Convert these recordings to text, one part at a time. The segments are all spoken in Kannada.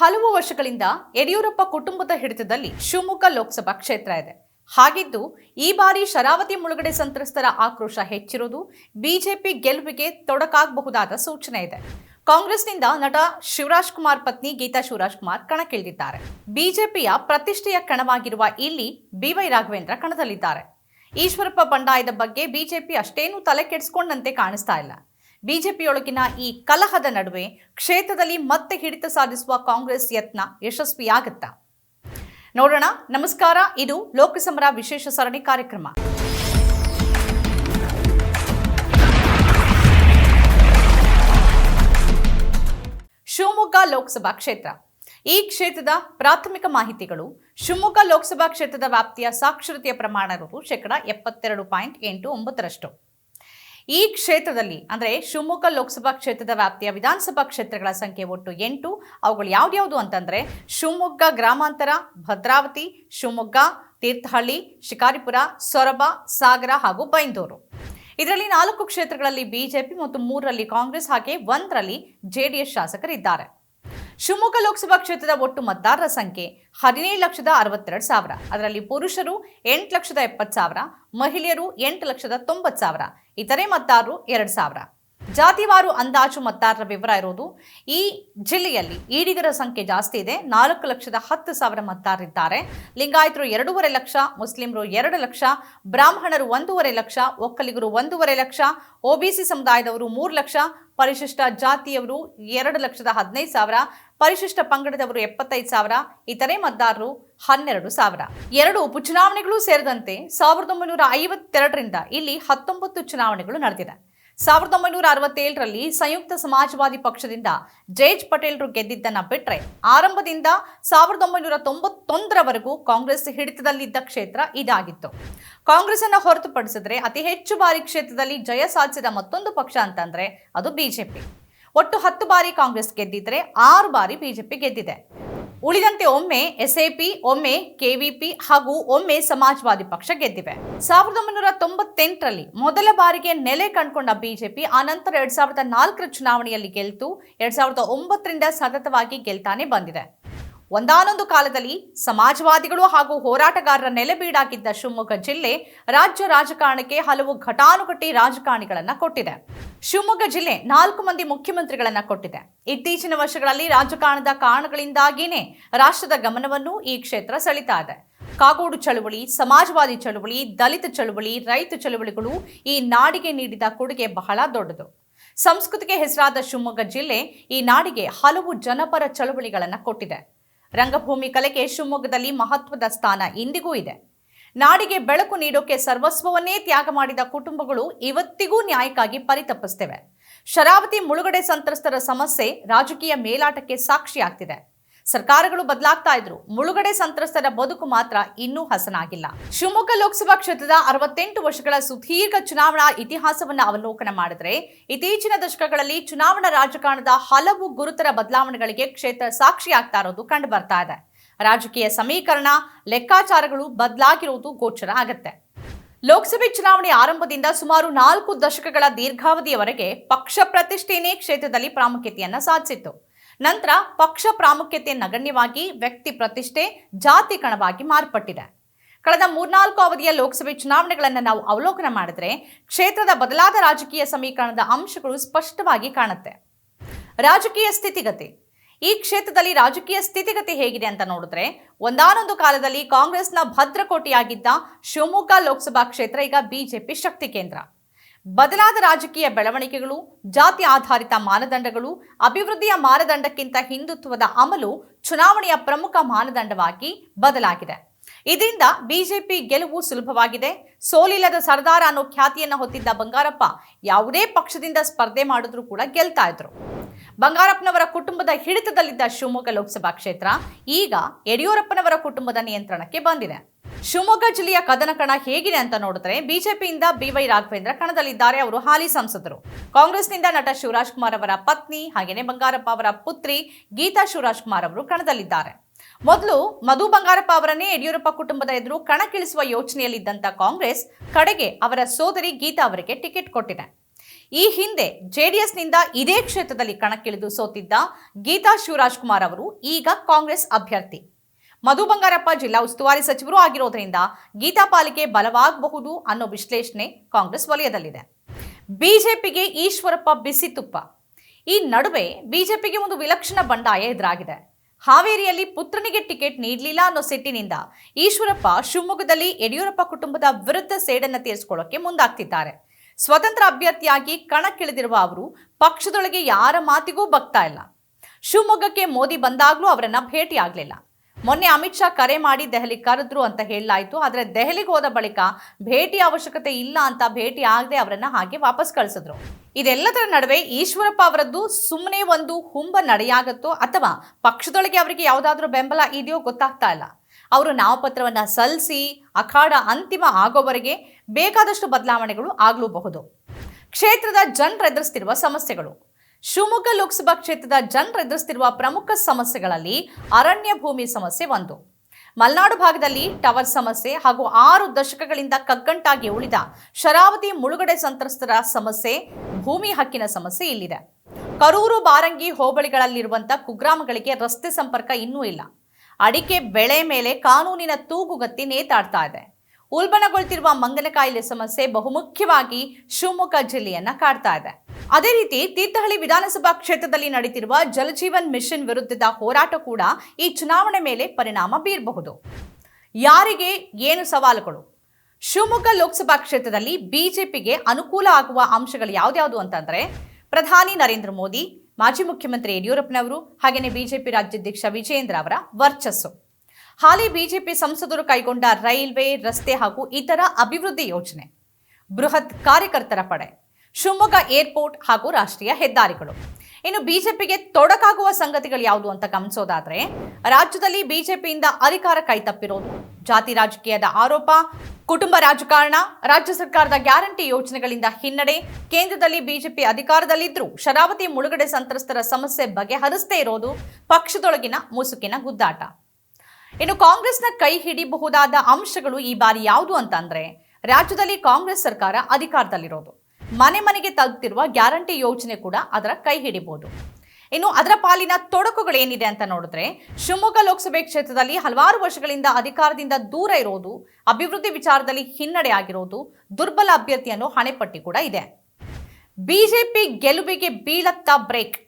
ಹಲವು ವರ್ಷಗಳಿಂದ ಯಡಿಯೂರಪ್ಪ ಕುಟುಂಬದ ಹಿಡಿತದಲ್ಲಿ ಶಿವಮೊಗ್ಗ ಲೋಕಸಭಾ ಕ್ಷೇತ್ರ ಇದೆ. ಹಾಗಿದ್ದು, ಈ ಬಾರಿ ಶರಾವತಿ ಮುಳುಗಡೆ ಸಂತ್ರಸ್ತರ ಆಕ್ರೋಶ ಹೆಚ್ಚಿರುವುದು ಬಿಜೆಪಿ ಗೆಲುವಿಗೆ ತೊಡಕಾಗಬಹುದಾದ ಸೂಚನೆ ಇದೆ. ಕಾಂಗ್ರೆಸ್ನಿಂದ ನಟ ಶಿವರಾಜ್ ಕುಮಾರ್ ಪತ್ನಿ ಗೀತಾ ಶಿವರಾಜ್ ಕುಮಾರ್ ಕಣಕ್ಕಿಳಿದಿದ್ದಾರೆ. ಬಿಜೆಪಿಯ ಪ್ರತಿಷ್ಠೆಯ ಕಣವಾಗಿರುವ ಇಲ್ಲಿ ಬಿವೈ ರಾಘವೇಂದ್ರ ಕಣದಲ್ಲಿದ್ದಾರೆ. ಈಶ್ವರಪ್ಪ ಬಂಡಾಯದ ಬಗ್ಗೆ ಬಿಜೆಪಿ ಅಷ್ಟೇನೂ ತಲೆ ಕೆಡಿಸಿಕೊಂಡಂತೆ ಕಾಣಿಸ್ತಾ ಇಲ್ಲ. ಬಿಜೆಪಿಯೊಳಗಿನ ಈ ಕಲಹದ ನಡುವೆ ಕ್ಷೇತ್ರದಲ್ಲಿ ಮತ್ತೆ ಹಿಡಿತ ಸಾಧಿಸುವ ಕಾಂಗ್ರೆಸ್ ಯತ್ನ ಯಶಸ್ವಿಯಾಗುತ್ತಾ? ನೋಡೋಣ. ನಮಸ್ಕಾರ. ಇದು ಲೋಕಸಮರ ವಿಶೇಷ ಸರಣಿ ಕಾರ್ಯಕ್ರಮ. ಶಿವಮೊಗ್ಗ ಲೋಕಸಭಾ ಕ್ಷೇತ್ರ. ಈ ಕ್ಷೇತ್ರದ ಪ್ರಾಥಮಿಕ ಮಾಹಿತಿಗಳು. ಶಿವಮೊಗ್ಗ ಲೋಕಸಭಾ ಕ್ಷೇತ್ರದ ವ್ಯಾಪ್ತಿಯ ಸಾಕ್ಷರತೆಯ ಪ್ರಮಾಣ ಶೇಕಡಾ ಶೇಕಡ ಎಪ್ಪತ್ತೆರಡು ಪಾಯಿಂಟ್ ಎಂಟು ಒಂಬತ್ತರಷ್ಟು. ಈ ಕ್ಷೇತ್ರದಲ್ಲಿ, ಅಂದರೆ ಶಿವಮೊಗ್ಗ ಲೋಕಸಭಾ ಕ್ಷೇತ್ರದ ವ್ಯಾಪ್ತಿಯ ವಿಧಾನಸಭಾ ಕ್ಷೇತ್ರಗಳ ಸಂಖ್ಯೆ ಒಟ್ಟು ಎಂಟು. ಅವುಗಳು ಯಾವ್ದ್ಯಾವುದು ಅಂತಂದ್ರೆ, ಶಿವಮೊಗ್ಗ ಗ್ರಾಮಾಂತರ, ಭದ್ರಾವತಿ, ಶಿವಮೊಗ್ಗ, ತೀರ್ಥಹಳ್ಳಿ, ಶಿಕಾರಿಪುರ, ಸೊರಬ, ಸಾಗರ ಹಾಗೂ ಬೈಂದೂರು. ಇದರಲ್ಲಿ ನಾಲ್ಕು ಕ್ಷೇತ್ರಗಳಲ್ಲಿ ಬಿಜೆಪಿ ಮತ್ತು ಮೂರರಲ್ಲಿ ಕಾಂಗ್ರೆಸ್, ಹಾಗೆ ಒಂದರಲ್ಲಿ ಜೆಡಿಎಸ್ ಶಾಸಕರಿದ್ದಾರೆ. ಶಿವಮೊಗ್ಗ ಲೋಕಸಭಾ ಕ್ಷೇತ್ರದ ಒಟ್ಟು ಮತದಾರರ ಸಂಖ್ಯೆ ಹದಿನೇಳು ಲಕ್ಷದ ಅರವತ್ತೆರಡು ಸಾವಿರ. ಅದರಲ್ಲಿ ಪುರುಷರು ಎಂಟು ಲಕ್ಷದ ಎಪ್ಪತ್ತು ಸಾವಿರ, ಮಹಿಳೆಯರು ಎಂಟು ಲಕ್ಷದ ತೊಂಬತ್ತು ಸಾವಿರ, ಇತರೆ ಮತದಾರರು ಎರಡು ಸಾವಿರ. ಜಾತಿವಾರು ಅಂದಾಜು ಮತದಾರರ ವಿವರ ಇರೋದು, ಈ ಜಿಲ್ಲೆಯಲ್ಲಿ ಈಡಿಗರ ಸಂಖ್ಯೆ ಜಾಸ್ತಿ ಇದೆ. ನಾಲ್ಕು ಲಕ್ಷದ ಹತ್ತು ಸಾವಿರ ಮತದಾರರಿದ್ದಾರೆ. ಲಿಂಗಾಯತರು ಎರಡೂವರೆ ಲಕ್ಷ, ಮುಸ್ಲಿಮರು ಎರಡು ಲಕ್ಷ, ಬ್ರಾಹ್ಮಣರು ಒಂದೂವರೆ ಲಕ್ಷ, ಒಕ್ಕಲಿಗರು ಒಂದೂವರೆ ಲಕ್ಷ ಒಬಿಸಿ ಸಮುದಾಯದವರು ಮೂರು ಲಕ್ಷ, ಪರಿಶಿಷ್ಟ ಜಾತಿಯವರು ಎರಡು ಲಕ್ಷದ ಹದಿನೈದು ಸಾವಿರ, ಪರಿಶಿಷ್ಟ ಪಂಗಡದವರು ಎಪ್ಪತ್ತೈದು ಸಾವಿರ, ಇತರೆ ಮತದಾರರು ಹನ್ನೆರಡು ಸಾವಿರ. ಎರಡು ಉಪಚುನಾವಣೆಗಳು ಸೇರಿದಂತೆ ಸಾವಿರದ ಒಂಬೈನೂರ ಐವತ್ತೆರಡರಿಂದ ಇಲ್ಲಿ ಹತ್ತೊಂಬತ್ತು ಚುನಾವಣೆಗಳು ನಡೆದಿದೆ. ಸಾವಿರದ ಒಂಬೈನೂರ ಅರವತ್ತೇಳರಲ್ಲಿ ಸಂಯುಕ್ತ ಸಮಾಜವಾದಿ ಪಕ್ಷದಿಂದ ಜೇಜ್ ಪಟೇಲ್ರು ಗೆದ್ದಿದ್ದನ್ನು ಬಿಟ್ಟರೆ ಆರಂಭದಿಂದ ಸಾವಿರದ ಒಂಬೈನೂರ ತೊಂಬತ್ತೊಂದರವರೆಗೂ ಕಾಂಗ್ರೆಸ್ ಹಿಡಿತದಲ್ಲಿದ್ದ ಕ್ಷೇತ್ರ ಇದಾಗಿತ್ತು. ಕಾಂಗ್ರೆಸ್ ಅನ್ನು ಹೊರತುಪಡಿಸಿದ್ರೆ ಅತಿ ಹೆಚ್ಚು ಬಾರಿ ಕ್ಷೇತ್ರದಲ್ಲಿ ಜಯ ಸಾಧಿಸಿದ ಮತ್ತೊಂದು ಪಕ್ಷ ಅಂತಂದ್ರೆ ಅದು ಬಿಜೆಪಿ. ಒಟ್ಟು ಹತ್ತು ಬಾರಿ ಕಾಂಗ್ರೆಸ್ ಗೆದ್ದಿದ್ರೆ ಆರು ಬಾರಿ ಬಿಜೆಪಿ ಗೆದ್ದಿದೆ. ಉಳಿದಂತೆ ಒಮ್ಮೆ ಎಸ್ಎಪಿ, ಒಮ್ಮೆ ಕೆವಿಪಿ ಹಾಗೂ ಒಮ್ಮೆ ಸಮಾಜವಾದಿ ಪಕ್ಷ ಗೆದ್ದಿವೆ. ಸಾವಿರದ ಒಂಬೈನೂರ ತೊಂಬತ್ತೆಂಟರಲ್ಲಿ ಮೊದಲ ಬಾರಿಗೆ ನೆಲೆ ಕಂಡುಕೊಂಡ ಬಿಜೆಪಿ ಆನಂತರ ಎರಡ್ ಸಾವಿರದ ನಾಲ್ಕರ ಚುನಾವಣೆಯಲ್ಲಿ ಗೆಲ್ತು, ಎರಡ್ ಸಾವಿರದ ಒಂಬತ್ತರಿಂದ ಸತತವಾಗಿ ಗೆಲ್ತಾನೆ ಬಂದಿದೆ. ಒಂದಾನೊಂದು ಕಾಲದಲ್ಲಿ ಸಮಾಜವಾದಿಗಳು ಹಾಗೂ ಹೋರಾಟಗಾರರ ನೆಲೆಬೀಡಾಗಿದ್ದ ಶಿವಮೊಗ್ಗ ಜಿಲ್ಲೆ ರಾಜ್ಯ ರಾಜಕಾರಣಕ್ಕೆ ಹಲವು ಘಟಾನುಘಟಿ ರಾಜಕಾರಣಿಗಳನ್ನ ಕೊಟ್ಟಿದೆ. ಶಿವಮೊಗ್ಗ ಜಿಲ್ಲೆ ನಾಲ್ಕು ಮಂದಿ ಮುಖ್ಯಮಂತ್ರಿಗಳನ್ನ ಕೊಟ್ಟಿದೆ. ಇತ್ತೀಚಿನ ವರ್ಷಗಳಲ್ಲಿ ರಾಜಕಾರಣದ ಕಾರಣಗಳಿಂದಾಗಿಯೇ ರಾಷ್ಟ್ರದ ಗಮನವನ್ನು ಈ ಕ್ಷೇತ್ರ ಸೆಳಿತಾ ಇದೆ. ಕಾಗೋಡು ಚಳುವಳಿ, ಸಮಾಜವಾದಿ ಚಳುವಳಿ, ದಲಿತ ಚಳುವಳಿ, ರೈತ ಚಳುವಳಿಗಳು ಈ ನಾಡಿಗೆ ನೀಡಿದ ಕೊಡುಗೆ ಬಹಳ ದೊಡ್ಡದು. ಸಂಸ್ಕೃತಿಗೆ ಹೆಸರಾದ ಶಿವಮೊಗ್ಗ ಜಿಲ್ಲೆ ಈ ನಾಡಿಗೆ ಹಲವು ಜನಪರ ಚಳುವಳಿಗಳನ್ನು ಕೊಟ್ಟಿದೆ. ರಂಗಭೂಮಿ ಕಲೆಗೆ ಶಿವಮೊಗ್ಗದಲ್ಲಿ ಮಹತ್ವದ ಸ್ಥಾನ ಇಂದಿಗೂ ಇದೆ. ನಾಡಿಗೆ ಬೆಳಕು ನೀಡೋಕೆ ಸರ್ವಸ್ವವನ್ನೇ ತ್ಯಾಗ ಮಾಡಿದ ಕುಟುಂಬಗಳು ಇವತ್ತಿಗೂ ನ್ಯಾಯಕ್ಕಾಗಿ ಪರಿತಪ್ಪಿಸ್ತೇವೆ ಶರಾವತಿ ಮುಳುಗಡೆ ಸಂತ್ರಸ್ತರ ಸಮಸ್ಯೆ ರಾಜಕೀಯ ಮೇಲಾಟಕ್ಕೆ ಸಾಕ್ಷಿಯಾಗ್ತಿದೆ. ಸರ್ಕಾರಗಳು ಬದಲಾಗ್ತಾ ಇದ್ರು. ಮುಳುಗಡೆ ಸಂತ್ರಸ್ತರ ಬದುಕು ಮಾತ್ರ ಇನ್ನೂ ಹಸನಾಗಿಲ್ಲ. ಶಿವಮೊಗ್ಗ ಲೋಕಸಭಾ ಕ್ಷೇತ್ರದ ಅರವತ್ತೆಂಟು ವರ್ಷಗಳ ಸುದೀರ್ಘ ಚುನಾವಣಾ ಇತಿಹಾಸವನ್ನ ಅವಲೋಕನ ಮಾಡಿದ್ರೆ, ಇತ್ತೀಚಿನ ದಶಕಗಳಲ್ಲಿ ಚುನಾವಣಾ ರಾಜಕಾರಣದ ಹಲವು ಗುರುತರ ಬದಲಾವಣೆಗಳಿಗೆ ಕ್ಷೇತ್ರ ಸಾಕ್ಷಿಯಾಗ್ತಾ ಇರೋದು ಕಂಡು ಬರ್ತಾ ಇದೆ. ರಾಜಕೀಯ ಸಮೀಕರಣ, ಲೆಕ್ಕಾಚಾರಗಳು ಬದಲಾಗಿರುವುದು ಗೋಚರ ಆಗತ್ತೆ. ಲೋಕಸಭೆ ಚುನಾವಣೆ ಆರಂಭದಿಂದ ಸುಮಾರು ನಾಲ್ಕು ದಶಕಗಳ ದೀರ್ಘಾವಧಿಯವರೆಗೆ ಪಕ್ಷ ಪ್ರತಿಷ್ಠೆಯೇ ಕ್ಷೇತ್ರದಲ್ಲಿ ಪ್ರಾಮುಖ್ಯತೆಯನ್ನ ಸಾಧಿಸಿತ್ತು. ನಂತರ ಪಕ್ಷ ಪ್ರಾಮುಖ್ಯತೆ ನಗಣ್ಯವಾಗಿ, ವ್ಯಕ್ತಿ ಪ್ರತಿಷ್ಠೆ, ಜಾತಿ ಕಣವಾಗಿ ಮಾರ್ಪಟ್ಟಿದೆ. ಕಳೆದ ಮೂರ್ನಾಲ್ಕು ಅವಧಿಯ ಲೋಕಸಭೆ ಚುನಾವಣೆಗಳನ್ನು ನಾವು ಅವಲೋಕನ ಮಾಡಿದ್ರೆ ಕ್ಷೇತ್ರದ ಬದಲಾದ ರಾಜಕೀಯ ಸಮೀಕರಣದ ಅಂಶಗಳು ಸ್ಪಷ್ಟವಾಗಿ ಕಾಣುತ್ತೆ. ರಾಜಕೀಯ ಸ್ಥಿತಿಗತಿ. ಈ ಕ್ಷೇತ್ರದಲ್ಲಿ ರಾಜಕೀಯ ಸ್ಥಿತಿಗತಿ ಹೇಗಿದೆ ಅಂತ ನೋಡಿದ್ರೆ ಒಂದಾನೊಂದು ಕಾಲದಲ್ಲಿ ಕಾಂಗ್ರೆಸ್ನ ಭದ್ರಕೋಟೆಯಾಗಿದ್ದ ಶಿವಮೊಗ್ಗ ಲೋಕಸಭಾ ಕ್ಷೇತ್ರ ಈಗ ಬಿಜೆಪಿ ಶಕ್ತಿ ಕೇಂದ್ರ. ಬದಲಾದ ರಾಜಕೀಯ ಬೆಳವಣಿಗೆಗಳು, ಜಾತಿ ಆಧಾರಿತ ಮಾನದಂಡಗಳು, ಅಭಿವೃದ್ಧಿಯ ಮಾನದಂಡಕ್ಕಿಂತ ಹಿಂದುತ್ವದ ಅಮಲು ಚುನಾವಣೆಯ ಪ್ರಮುಖ ಮಾನದಂಡವಾಗಿ ಬದಲಾಗಿದೆ. ಇದರಿಂದ ಬಿಜೆಪಿ ಗೆಲುವು ಸುಲಭವಾಗಿದೆ. ಸೋಲಿಲ್ಲದ ಸರ್ದಾರ ಅನ್ನೋ ಖ್ಯಾತಿಯನ್ನು ಹೊತ್ತಿದ್ದ ಬಂಗಾರಪ್ಪ ಯಾವುದೇ ಪಕ್ಷದಿಂದ ಸ್ಪರ್ಧೆ ಮಾಡಿದ್ರೂ ಕೂಡ ಗೆಲ್ತಾ ಇದ್ರು. ಬಂಗಾರಪ್ಪನವರ ಕುಟುಂಬದ ಹಿಡಿತದಲ್ಲಿದ್ದ ಶಿವಮೊಗ್ಗ ಲೋಕಸಭಾ ಕ್ಷೇತ್ರ ಈಗ ಯಡಿಯೂರಪ್ಪನವರ ಕುಟುಂಬದ ನಿಯಂತ್ರಣಕ್ಕೆ ಬಂದಿದೆ. ಶಿವಮೊಗ್ಗ ಜಿಲ್ಲೆಯ ಕದನ ಕಣ ಹೇಗಿದೆ ಅಂತ ನೋಡಿದ್ರೆ ಬಿಜೆಪಿಯಿಂದ ಬಿವೈ ರಾಘವೇಂದ್ರ ಕಣದಲ್ಲಿದ್ದಾರೆ. ಅವರು ಹಾಲಿ ಸಂಸದರು. ಕಾಂಗ್ರೆಸ್ನಿಂದ ನಟ ಶಿವರಾಜ್ ಕುಮಾರ್ ಅವರ ಪತ್ನಿ ಹಾಗೆಯೇ ಬಂಗಾರಪ್ಪ ಅವರ ಪುತ್ರಿ ಗೀತಾ ಶಿವರಾಜ್ ಕುಮಾರ್ ಅವರು ಕಣದಲ್ಲಿದ್ದಾರೆ. ಮೊದಲು ಮಧು ಬಂಗಾರಪ್ಪ ಅವರನ್ನೇ ಯಡಿಯೂರಪ್ಪ ಕುಟುಂಬದ ಎದುರು ಕಣಕ್ಕಿಳಿಸುವ ಯೋಚನೆಯಲ್ಲಿದ್ದಂಥ ಕಾಂಗ್ರೆಸ್ ಕಡೆಗೆ ಅವರ ಸೋದರಿ ಗೀತಾ ಅವರಿಗೆ ಟಿಕೆಟ್ ಕೊಟ್ಟಿದೆ. ಈ ಹಿಂದೆ ಜೆಡಿಎಸ್ನಿಂದ ಇದೇ ಕ್ಷೇತ್ರದಲ್ಲಿ ಕಣಕ್ಕಿಳಿದು ಸೋತಿದ್ದ ಗೀತಾ ಶಿವರಾಜ್ ಕುಮಾರ್ ಅವರು ಈಗ ಕಾಂಗ್ರೆಸ್ ಅಭ್ಯರ್ಥಿ. ಮಧು ಬಂಗಾರಪ್ಪ ಜಿಲ್ಲಾ ಉಸ್ತುವಾರಿ ಸಚಿವರು ಆಗಿರೋದ್ರಿಂದ ಗೀತಾ ಪಾಲಿಕೆ ಬಲವಾಗಬಹುದು ಅನ್ನೋ ವಿಶ್ಲೇಷಣೆ ಕಾಂಗ್ರೆಸ್ ವಲಯದಲ್ಲಿದೆ. ಬಿಜೆಪಿಗೆ ಈಶ್ವರಪ್ಪ ಬಿಸಿ ತುಪ್ಪ. ಈ ನಡುವೆ ಬಿಜೆಪಿಗೆ ಒಂದು ವಿಲಕ್ಷಣ ಬಂಡಾಯ ಎದುರಾಗಿದೆ. ಹಾವೇರಿಯಲ್ಲಿ ಪುತ್ರನಿಗೆ ಟಿಕೆಟ್ ನೀಡಲಿಲ್ಲ ಅನ್ನೋ ಸಿಟ್ಟಿನಿಂದ ಈಶ್ವರಪ್ಪ ಶಿವಮೊಗ್ಗದಲ್ಲಿ ಯಡಿಯೂರಪ್ಪ ಕುಟುಂಬದ ವಿರುದ್ಧ ಸೇಡನ್ನು ತೀರಿಸಿಕೊಳ್ಳೋಕೆ ಮುಂದಾಗ್ತಿದ್ದಾರೆ. ಸ್ವತಂತ್ರ ಅಭ್ಯರ್ಥಿಯಾಗಿ ಕಣಕ್ಕಿಳಿದಿರುವ ಅವರು ಪಕ್ಷದೊಳಗೆ ಯಾರ ಮಾತಿಗೂ ಬಗ್ತಾ ಇಲ್ಲ. ಶಿವಮೊಗ್ಗಕ್ಕೆ ಮೋದಿ ಬಂದಾಗಲೂ ಅವರನ್ನು ಭೇಟಿ ಆಗಲಿಲ್ಲ ಮೊನ್ನೆ ಅಮಿತ್ ಶಾ ಕರೆ ಮಾಡಿ ದೆಹಲಿ ಕರೆದ್ರು ಅಂತ ಹೇಳಲಾಯಿತು. ಆದರೆ ದೆಹಲಿಗೆ ಹೋದ ಬಳಿಕ ಭೇಟಿ ಅವಶ್ಯಕತೆ ಇಲ್ಲ ಅಂತ ಭೇಟಿ ಆಗದೆ ಅವರನ್ನು ಹಾಗೆ ವಾಪಸ್ ಕಳಿಸಿದ್ರು. ಇದೆಲ್ಲದರ ನಡುವೆ ಈಶ್ವರಪ್ಪ ಅವರದ್ದು ಸುಮ್ಮನೆ ಒಂದು ಹುಂಬ ನಡೆಯಾಗತ್ತೋ ಅಥವಾ ಪಕ್ಷದೊಳಗೆ ಅವರಿಗೆ ಯಾವುದಾದ್ರೂ ಬೆಂಬಲ ಇದೆಯೋ ಗೊತ್ತಾಗ್ತಾ ಇಲ್ಲ. ಅವರು ನಾಮಪತ್ರವನ್ನು ಸಲ್ಲಿಸಿ ಅಖಾಡ ಅಂತಿಮ ಆಗೋವರೆಗೆ ಬೇಕಾದಷ್ಟು ಬದಲಾವಣೆಗಳು ಆಗಲೂಬಹುದು. ಕ್ಷೇತ್ರದ ಜನರು ಎದುರಿಸ್ತಿರುವ ಸಮಸ್ಯೆಗಳು. ಶಿವಮೊಗ್ಗ ಲೋಕಸಭಾ ಕ್ಷೇತ್ರದ ಜನರು ಎದುರಿಸುತ್ತಿರುವ ಪ್ರಮುಖ ಸಮಸ್ಯೆಗಳಲ್ಲಿ ಅರಣ್ಯ ಭೂಮಿ ಸಮಸ್ಯೆ ಒಂದು. ಮಲೆನಾಡು ಭಾಗದಲ್ಲಿ ಟವರ್ ಸಮಸ್ಯೆ ಹಾಗೂ ಆರು ದಶಕಗಳಿಂದ ಕಗ್ಗಂಟಾಗಿ ಉಳಿದ ಶರಾವತಿ ಮುಳುಗಡೆ ಸಂತ್ರಸ್ತರ ಸಮಸ್ಯೆ, ಭೂಮಿ ಹಕ್ಕಿನ ಸಮಸ್ಯೆ ಇಲ್ಲಿದೆ. ಕರೂರು, ಬಾರಂಗಿ ಹೋಬಳಿಗಳಲ್ಲಿರುವಂಥ ಕುಗ್ರಾಮಗಳಿಗೆ ರಸ್ತೆ ಸಂಪರ್ಕ ಇನ್ನೂ ಇಲ್ಲ. ಅಡಿಕೆ ಬೆಳೆ ಮೇಲೆ ಕಾನೂನಿನ ತೂಗುಗತ್ತಿ ನೇತಾಡ್ತಾ ಇದೆ. ಉಲ್ಬಣಗೊಳ್ತಿರುವ ಮಂಗನಕಾಯಿಲೆ ಸಮಸ್ಯೆ ಬಹುಮುಖ್ಯವಾಗಿ ಶಿವಮೊಗ್ಗ ಜಿಲ್ಲೆಯನ್ನ ಕಾಡ್ತಾ ಇದೆ. ಅದೇ ರೀತಿ ತೀರ್ಥಹಳ್ಳಿ ವಿಧಾನಸಭಾ ಕ್ಷೇತ್ರದಲ್ಲಿ ನಡೆಯುತ್ತಿರುವ ಜಲಜೀವನ್ ಮಿಷನ್ ವಿರುದ್ಧದ ಹೋರಾಟ ಕೂಡ ಈ ಚುನಾವಣೆ ಮೇಲೆ ಪರಿಣಾಮ ಬೀರಬಹುದು. ಯಾರಿಗೆ ಏನು ಸವಾಲುಗಳು? ಶಿವಮೊಗ್ಗ ಲೋಕಸಭಾ ಕ್ಷೇತ್ರದಲ್ಲಿ ಬಿಜೆಪಿಗೆ ಅನುಕೂಲ ಆಗುವ ಅಂಶಗಳು ಯಾವ್ದ್ಯಾವುದು ಅಂತಂದ್ರೆ ಪ್ರಧಾನಿ ನರೇಂದ್ರ ಮೋದಿ, ಮಾಜಿ ಮುಖ್ಯಮಂತ್ರಿ ಯಡಿಯೂರಪ್ಪನವರು ಹಾಗೆಯೇ ಬಿಜೆಪಿ ರಾಜ್ಯಾಧ್ಯಕ್ಷ ವಿಜಯೇಂದ್ರ ಅವರ ವರ್ಚಸ್ಸು. ಹಾಲಿ ಬಿಜೆಪಿ ಸಂಸದರು ಕೈಗೊಂಡ ರೈಲ್ವೆ, ರಸ್ತೆ ಹಾಗೂ ಇತರ ಅಭಿವೃದ್ಧಿ ಯೋಜನೆ. ಬೃಹತ್ ಕಾರ್ಯಕರ್ತರ ಪಡೆ. ಶಿವಮೊಗ್ಗ ಏರ್ಪೋರ್ಟ್ ಹಾಗೂ ರಾಷ್ಟ್ರೀಯ ಹೆದ್ದಾರಿಗಳು. ಇನ್ನು ಬಿಜೆಪಿಗೆ ತೊಡಕಾಗುವ ಸಂಗತಿಗಳು ಯಾವುದು ಅಂತ ಗಮನಿಸೋದಾದ್ರೆ, ರಾಜ್ಯದಲ್ಲಿ ಬಿಜೆಪಿಯಿಂದ ಅಧಿಕಾರ ಕೈತಪ್ಪಿರೋದು ಜಾತಿ ರಾಜಕೀಯದ ಆರೋಪ, ಕುಟುಂಬ ರಾಜಕಾರಣ, ರಾಜ್ಯ ಸರ್ಕಾರದ ಗ್ಯಾರಂಟಿ ಯೋಜನೆಗಳಿಂದ ಹಿನ್ನಡೆ, ಕೇಂದ್ರದಲ್ಲಿ ಬಿಜೆಪಿ ಅಧಿಕಾರದಲ್ಲಿದ್ದರೂ ಶರಾವತಿ ಮುಳುಗಡೆ ಸಂತ್ರಸ್ತರ ಸಮಸ್ಯೆ ಬಗೆಹರಿಸದೇ ಇರೋದು ಪಕ್ಷದೊಳಗಿನ ಮುಸುಕಿನ ಗುದ್ದಾಟ. ಇನ್ನು ಕಾಂಗ್ರೆಸ್ನ ಕೈ ಹಿಡಿಯಬಹುದಾದ ಅಂಶಗಳು ಈ ಬಾರಿ ಯಾವುದು ಅಂತಂದ್ರೆ ರಾಜ್ಯದಲ್ಲಿ ಕಾಂಗ್ರೆಸ್ ಸರ್ಕಾರ ಅಧಿಕಾರದಲ್ಲಿರೋದು. ಮನೆ ಮನೆಗೆ ತಲುಪ್ತಿರುವ ಗ್ಯಾರಂಟಿ ಯೋಜನೆ ಕೂಡ ಅದರ ಕೈ ಹಿಡಿಬಹುದು ಇನ್ನು ಅದರ ಪಾಲಿನ ತೊಡಕುಗಳೇನಿದೆ ಅಂತ ನೋಡಿದ್ರೆ ಶಿವಮೊಗ್ಗ ಲೋಕಸಭೆ ಕ್ಷೇತ್ರದಲ್ಲಿ ಹಲವಾರು ವರ್ಷಗಳಿಂದ ಅಧಿಕಾರದಿಂದ ದೂರ ಇರೋದು, ಅಭಿವೃದ್ಧಿ ವಿಚಾರದಲ್ಲಿ ಹಿನ್ನಡೆ ಆಗಿರೋದು, ದುರ್ಬಲ ಅಭ್ಯರ್ಥಿಯನ್ನು ಹಣೆಪಟ್ಟಿ ಕೂಡ ಇದೆ. ಬಿಜೆಪಿ ಗೆಲುವಿಗೆ ಬೀಳತ್ತ ಬ್ರೇಕ್.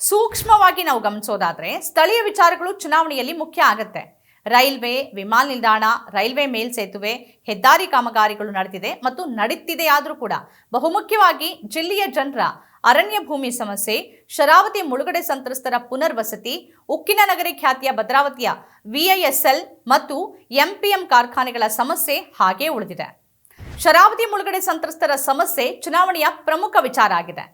ಸೂಕ್ಷ್ಮವಾಗಿ ನಾವು ಗಮನಿಸೋದಾದ್ರೆ ಸ್ಥಳೀಯ ವಿಚಾರಗಳು ಚುನಾವಣೆಯಲ್ಲಿ ಮುಖ್ಯ ಆಗತ್ತೆ. ರೈಲ್ವೆ, ವಿಮಾನ ನಿಲ್ದಾಣ, ರೈಲ್ವೆ ಮೇಲ್ಸೇತುವೆ ಹೆದ್ದಾರಿ ಕಾಮಗಾರಿಗಳು ನಡೆದಿದೆ ಮತ್ತು ನಡೀತಿದೆಯಾದರೂ ಕೂಡ. ಬಹುಮುಖ್ಯವಾಗಿ ಜಿಲ್ಲೆಯ ಜನರ ಅರಣ್ಯ ಭೂಮಿ ಸಮಸ್ಯೆ, ಶರಾವತಿ ಮುಳುಗಡೆ ಸಂತ್ರಸ್ತರ ಪುನರ್ವಸತಿ, ಉಕ್ಕಿನ ನಗರಿ ಖ್ಯಾತಿಯ ಭದ್ರಾವತಿಯ ವಿಐಎಸ್ಎಲ್ ಮತ್ತು ಎಂಪಿಎಂ ಕಾರ್ಖಾನೆಗಳ ಸಮಸ್ಯೆ ಹಾಗೇ ಉಳಿದಿದೆ. ಶರಾವತಿ ಮುಳುಗಡೆ ಸಂತ್ರಸ್ತರ ಸಮಸ್ಯೆ ಚುನಾವಣೆಯ ಪ್ರಮುಖ ವಿಚಾರ ಆಗಿದೆ.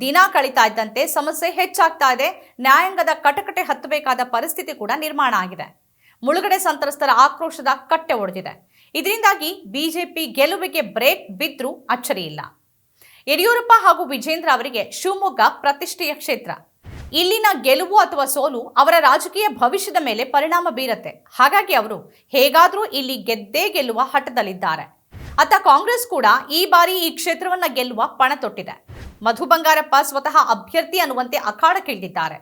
ದಿನ ಕಳೀತಾ ಇದ್ದಂತೆ ಸಮಸ್ಯೆ ಹೆಚ್ಚಾಗ್ತಾ ಇದೆ. ನ್ಯಾಯಾಂಗದ ಕಟಕಟೆ ಹತ್ತಬೇಕಾದ ಪರಿಸ್ಥಿತಿ ಕೂಡ ನಿರ್ಮಾಣ ಆಗಿದೆ. ಮುಳುಗಡೆ ಸಂತ್ರಸ್ತರ ಆಕ್ರೋಶದ ಕಟ್ಟೆ ಒಡೆದಿದೆ. ಇದರಿಂದಾಗಿ ಬಿಜೆಪಿ ಗೆಲುವಿಗೆ ಬ್ರೇಕ್ ಬಿದ್ದರೂ ಅಚ್ಚರಿ ಇಲ್ಲ. ಯಡಿಯೂರಪ್ಪ ಹಾಗೂ ವಿಜೇಂದ್ರ ಅವರಿಗೆ ಶಿವಮೊಗ್ಗ ಪ್ರತಿಷ್ಠೆಯ ಕ್ಷೇತ್ರ. ಇಲ್ಲಿನ ಗೆಲುವು ಅಥವಾ ಸೋಲು ಅವರ ರಾಜಕೀಯ ಭವಿಷ್ಯದ ಮೇಲೆ ಪರಿಣಾಮ ಬೀರತ್ತೆ. ಹಾಗಾಗಿ ಅವರು ಹೇಗಾದರೂ ಇಲ್ಲಿ ಗೆದ್ದೇ ಗೆಲ್ಲುವ ಹಠದಲ್ಲಿದ್ದಾರೆ. ಅತ್ತ ಕಾಂಗ್ರೆಸ್ ಕೂಡ ಈ ಬಾರಿ ಈ ಕ್ಷೇತ್ರವನ್ನ ಗೆಲ್ಲುವ ಪಣ ತೊಟ್ಟಿದೆ. ಮಧು ಬಂಗಾರಪ್ಪ ಸ್ವತಃ ಅಭ್ಯರ್ಥಿ ಅನ್ನುವಂತೆ ಅಖಾಡಕ್ಕಿಳಿದಿದ್ದಾರೆ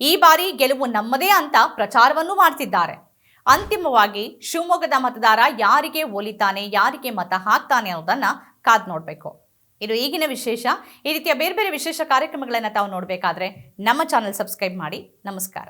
ಈ ಬಾರಿ ಗೆಲುವು ನಮ್ಮದೇ ಅಂತ ಪ್ರಚಾರವನ್ನು ಮಾಡ್ತಿದ್ದಾರೆ. ಅಂತಿಮವಾಗಿ ಶಿವಮೊಗ್ಗದ ಮತದಾರ ಯಾರಿಗೆ ಒಲಿತಾನೆ, ಯಾರಿಗೆ ಮತ ಹಾಕ್ತಾನೆ ಅನ್ನೋದನ್ನ ಕಾದ್ ನೋಡಬೇಕು. ಇದು ಈಗಿನ ವಿಶೇಷ. ಈ ರೀತಿಯ ಬೇರೆ ಬೇರೆ ವಿಶೇಷ ಕಾರ್ಯಕ್ರಮಗಳನ್ನು ತಾವು ನೋಡಬೇಕಾದ್ರೆ ನಮ್ಮ ಚಾನಲ್ ಸಬ್ಸ್ಕ್ರೈಬ್ ಮಾಡಿ. ನಮಸ್ಕಾರ.